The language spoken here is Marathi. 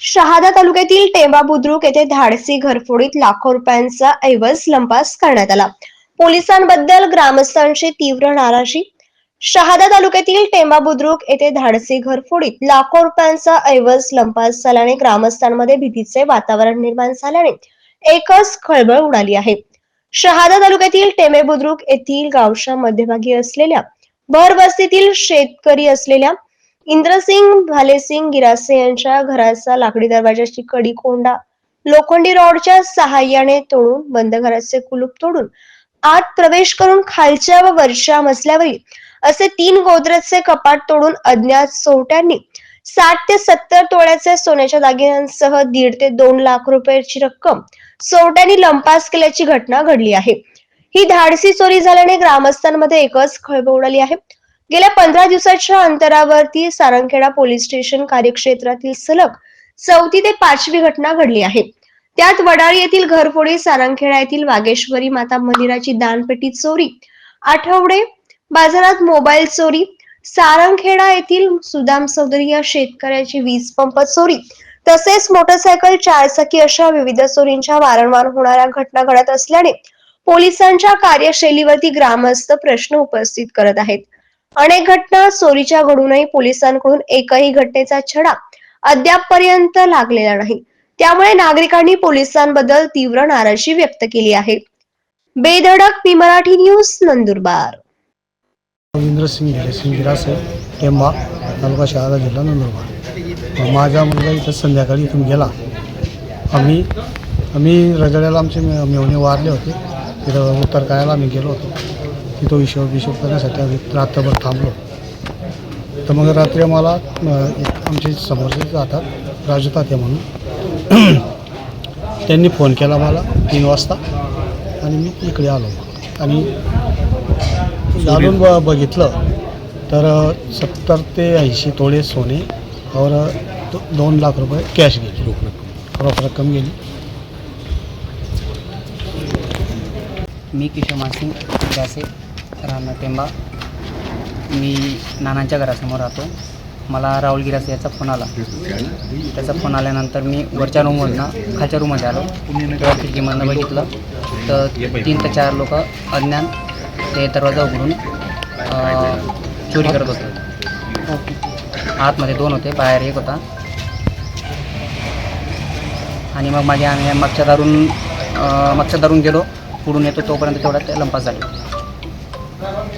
शहादा तालुक्यातील टेंबा बुद्रुक येथे धाडसी घरफोडीत लाखो रुपयांचा ऐवज लंपास करण्यात आला. पोलिसांबद्दल ग्रामस्थांची तीव्र नाराजी. शहादा तालुक्यातील टेंबा बुद्रुक येथे धाडसी घरफोडीत लाखो रुपयांचा ऐवज लंपास झाल्याने ग्रामस्थांमध्ये भीतीचे वातावरण निर्माण झाल्याने एकच खळबळ उडाली आहे. शहादा तालुक्यातील टेंबे बुद्रुक येथील गावच्या मध्यभागी असलेल्या भर वस्तीतील शेतकरी असलेल्या इंद्रसिंग भालेसिंग गिरासे यांच्या घराचा लाकडी दरवाजाची कडी कोंडा लोखंडी रॉडच्या सहाय्याने तोडून बंद घराचे कुलूप तोडून आत प्रवेश करून खालच्या व वरच्या मजल्यावरील असे तीन गोदरेजचे कपाट तोडून अज्ञात चोरट्यांनी साठ ते सत्तर तोळ्याचे सोन्याच्या दागिन्यांसह दीड ते दोन लाख रुपयाची रक्कम चोरट्यांनी लंपास केल्याची घटना घडली आहे. ही धाडसी चोरी झाल्याने ग्रामस्थांमध्ये एकच खळबळ उडाली आहे. गेल्या पंधरा दिवसाच्या अंतरावरती सारंगखेडा पोलीस स्टेशन कार्यक्षेत्रातील सलग चौथी ते पाचवी घटना घडली आहे. त्यात वडाळी येथील घरफोडी सारंगखेडा येथील वागेश्वरी माता मंदिराची दानपेटी चोरी आठवडे बाजारात मोबाईल चोरी सारंगखेडा येथील सुदाम चौधरी या शेतकऱ्याची वीज पंप चोरी तसेच मोटरसायकल चारचाकी अशा विविध चोरींच्या वारंवार होणाऱ्या घटना घडत असल्याने पोलिसांच्या कार्यशैलीवरती ग्रामस्थ प्रश्न उपस्थित करत आहेत. अनेक घटना चोरीच्या घडूनही पोलिसांकडून एकही घटनेचा छडा अद्यापपर्यंत लागलेला नाही. त्यामुळे नागरिकांनी पोलिसांबद्दल तीव्र नाराजी व्यक्त केली आहे. Bedhadak P Marathi news Nandurbar. Ravindra Singh गेले सिंग टेंबा तालुका शहादा जिल्हा नंदुरबार. माझा मुलगा इथं संध्याकाळी इथून गेला. आम्ही आम्ही रजड्याला आमचे मेवणे वारले होते. तिथं उत्तर करायला आम्ही गेलो होतो. तिथं हिशोब हिशोब करण्यासाठी आम्ही रात्रभर थांबलो. तर मग रात्री आम्हाला आमचे समोरचे जातात राजू तात्या म्हणून. त्यांनी फोन केला मला तीन वाजता आणि मी इकडे आलो. आणि घालून ब बघितलं तर सत्तर ते ऐंशी तोळे सोने और दो- दोन लाख रुपये कॅश गेली. रोख रक्कम. रोख रक्कम गेली. मी किशोर मासिंग त्यासे राहणार टेंबा. मी नानांच्या घरासमोर राहतो. मला राहुल गिरास याचा फोन आला. त्याचा फोन आल्यानंतर मी वरच्या रूममधनं खालच्या रूममध्ये आलो. तेव्हा खिडकीमधनं बघितलं. तर तीन ते चार लोक अज्ञान ते दरवाजा उघडून चोरी करत होते. आतमध्ये दोन होते बाहेर एक होता. आणि मग माझ्या आम्ही मागच्या दारून मागच्या दारून गेलो. पुढून येतो तोपर्यंत तेवढ्यात ते लंपास झाले.